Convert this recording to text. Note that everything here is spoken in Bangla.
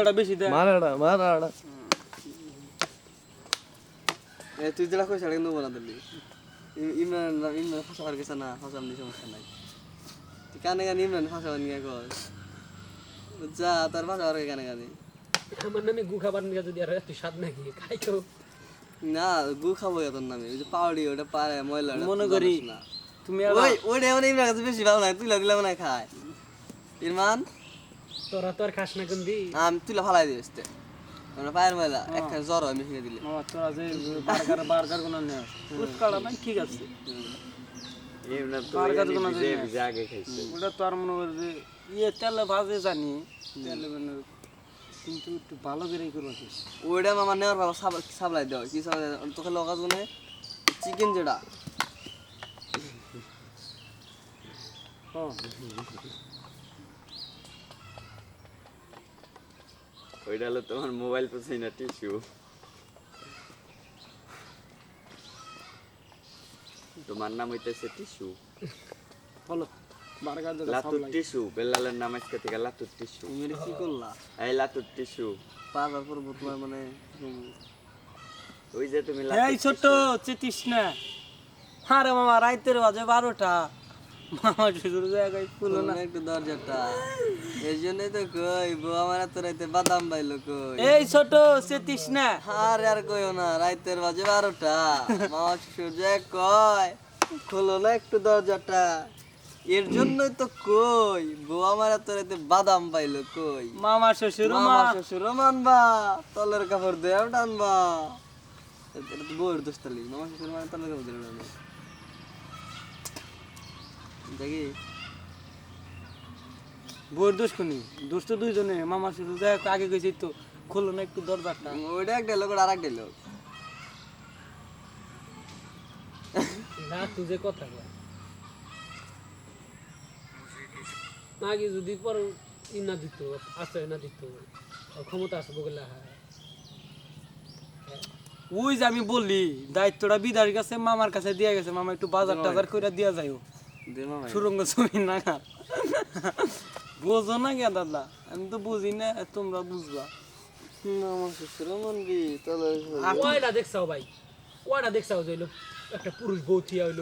ওটা বেশি দেয় মারাড়া মারাড়া এ তুই যেটা কইছ সেটা কিন্তু বলা দিলি ইম- ইমরান ইমরান ফাঁসা হওয়ার গেছে না ফাঁসা আমনি সমস্যা নাই তুই কানে কানে ইমরান ফাঁসা হওয়ার নিয়ে কর যা তার ফাঁসা হওয়ার কানে কানে আমার নামে গু খাবার নিয়ে যদি আর তুই স্বাদ নাকি খাই তো না গু খাব তোর নামে ওই যে পাউডি ওটা পারে ময়লা মনে তুই করি না তুমি ওই ওইটা এমন ইমরান কাছে বেশি ভালো না তুইলা দিলে মনে খায় ইরমান তোরা তো আর খাস না কিন্তু আমি তুইলা ফালাই দিস তে। আমরা পায়ের ময়লা একখানে জ্বর হয় মেশিনে দিলে। মামা তোরা যে বার্গার বার্গারগুলো নেয় ফুচকাটা নাই ঠিক আছে। বার্গারগুলো ওটা তো আর মনে করি যে ইয়ে তেলে ভাজে জানি। তেলে মানে কিন্তু একটু ভালো করেই করব ওইটা আমার নেওয়ার সাবলাই দেওয়া কি সাবলাই তোকে লগা জনে চিকেন যেটা। হ্যাঁ ওইটা হলো তোমার মোবাইল পছাই না টিস্যু তোমার নাম হইতেছে টিস্যু বলো লাতুর টিস্যু বেল্লালের নাম আজকে থেকে লাতুর টিস্যু তুমি কি করলা? এই লাতুর টিস্যু পর তোমার মানে ওই যে তুমি এই ছোট চেতিস না। আরে মামা রাইতের বাজে বারোটা। মামা শুধু জায়গায় ফুলো না। একটু দরজাটা। এই জন্যই তো কই বউ আমার এত রাইতে বাদাম বাইলো কই? এই ছোট চেতিস না আরে আর কইও না রাইতের বাজে বারোটা। মামা শ্বশুর যে কয় খোলো না একটু দরজাটা। এর জন্যই তো কই বউ আমার এত রাইতে বাদাম পাইলো কই? মামা শ্বশুর মামা শ্বশুর মানবা তলের কাপড় দেও টানবা। এটা তো বউয়ের দোষ তালি মামা শ্বশুর মানে তলের কাপড় দেও টানবা। দেখি। বউর দোষ কোনি দোষ তো দুইজনে মামা যাই আগে গেছি তো খোলো না একটু দরজাটা। ওইটা এক ডায়লগ আর এক ডায়লগ। না তুই যে কথা আগে যদি পর ই না দিত আশ্রয় না দিত ক্ষমতা আছে বগলা ওই যে আমি বললি দায়িত্বটা বিদার কাছে মামার কাছে দিয়ে গেছে মামা একটু বাজার টাজার করে দিয়া যাইও। মামা সুরঙ্গ ছবি না বোঝো না কে দাদা আমি তো বুঝি না তোমরা বুঝবা। আমার শ্বশুর মন্দির তাহলে কয়টা দেখছাও ভাই? কয়টা দেখছাও যে হইল একটা পুরুষ বৌথিয়া হইল?